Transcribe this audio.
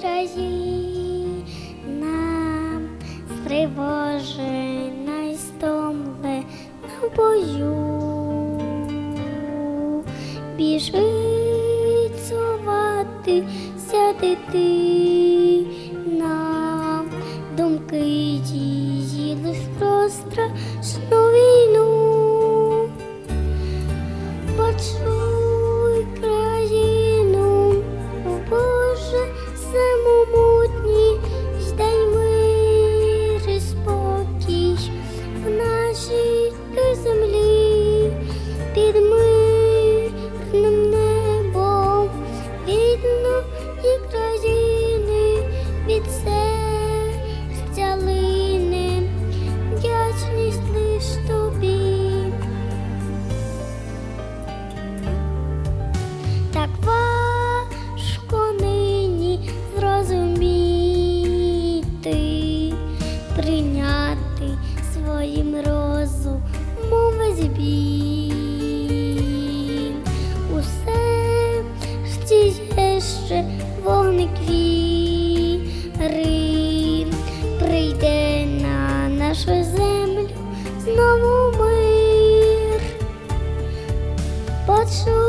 країна, стривожена й стомлена в бою. Біжить суватися дитина, думки її лиш про під мирним небом, рідної країни, від серця лине, вдячність лиш тобі. так важко нині зрозуміти, прийняти своїм розумом весь Весняний прийде на нашу землю знову мир. Почу